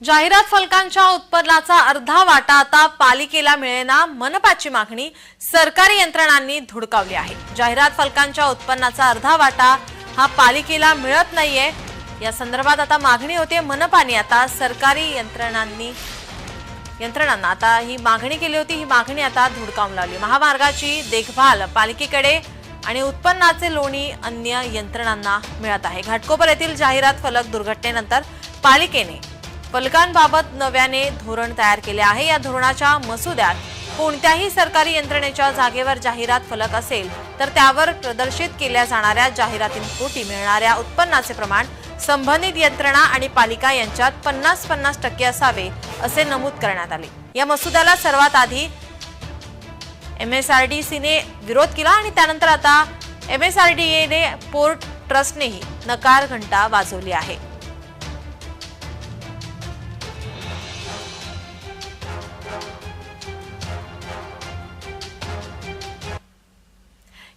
जाहिरात फलकांच्या उत्पन्नाचा अर्धा वाटा आता पालिकेला मिळेना मनपाची मागणी. सरकारी यंत्रणांनी धुडकावली आहे. जाहिरात फलकांच्या उत्पन्नाचा अर्धा वाटा हा पालिकेला मिळत नाहीये. या संदर्भात आता मागणी होते मनपाने. आता सरकारी यंत्रणांनी यंत्रणांना आता ही मागणी केली होती. ही मागणी आता धुडकावून लावली. महामार्गाची देखभाल पालिकेकडे आणि उत्पन्नाचे लोणी अन्य यंत्रणांना मिळत आहे. घाटकोपर येथील जाहिरात फलक दुर्घटनेनंतर पालिकेने फलकांबाबत नव्याने धोरण तयार केले आहे. या धोरणाच्या मसुद्यात कोणत्याही सरकारी यंत्रणेच्या जागेवर जाहिरात फलक असेल तर त्यावर प्रदर्शित केल्या जाणाऱ्या जाहिरातींपोटी मिळणाऱ्या उत्पन्नाचे प्रमाण संबंधित यंत्रणा आणि पालिका यांच्यात पन्नास पन्नास टक्के असावे असे नमूद करण्यात आले. या मसुद्याला सर्वात आधी एमएसआरडीसीने विरोध केला आणि त्यानंतर आता एमएसआरडीएने पोर्ट ट्रस्टनेही नकार घंटा वाजवली आहे.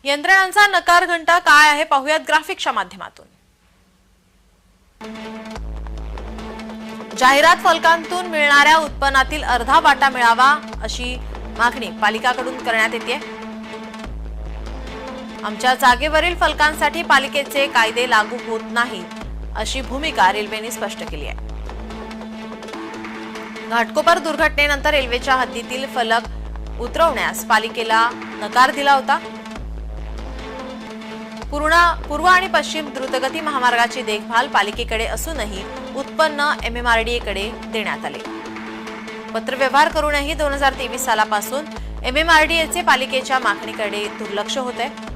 यंत्रणांचा नकार घंटा काय आहे पाहूयात ग्राफिक्सच्या माध्यमातून. जाहिरात फलकांतून मिळणाऱ्या उत्पन्नातील अर्धा वाटा मिळावा अशी मागणी पालिकाकडून करण्यात येते आमच्या जागेवरील फलकांसाठी पालिकेचे कायदे लागू होत नाही अशी भूमिका रेल्वेने स्पष्ट केली आहे. घाटकोपर दुर्घटनेनंतर रेल्वेच्या हद्दीतील फलक उतरवण्यास पालिकेला नकार दिला होता. पूर्णा पूर्व आणि पश्चिम द्रुतगती महामार्गाची देखभाल पालिकेकडे असूनही उत्पन्न एमएमआरडीएकडे देण्यात आले. पत्रव्यवहार करूनही दोन हजार तेवीस सालापासून एमएमआरडीएचे पालिकेच्या मागणीकडे दुर्लक्ष होत आहे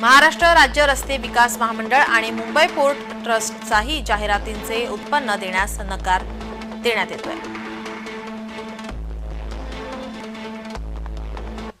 महाराष्ट्र राज्य रस्ते विकास महामंडळ आणि मुंबई पोर्ट ट्रस्टचाही जाहिरातींचे उत्पन्न देण्यास नकार देण्यात येतोय.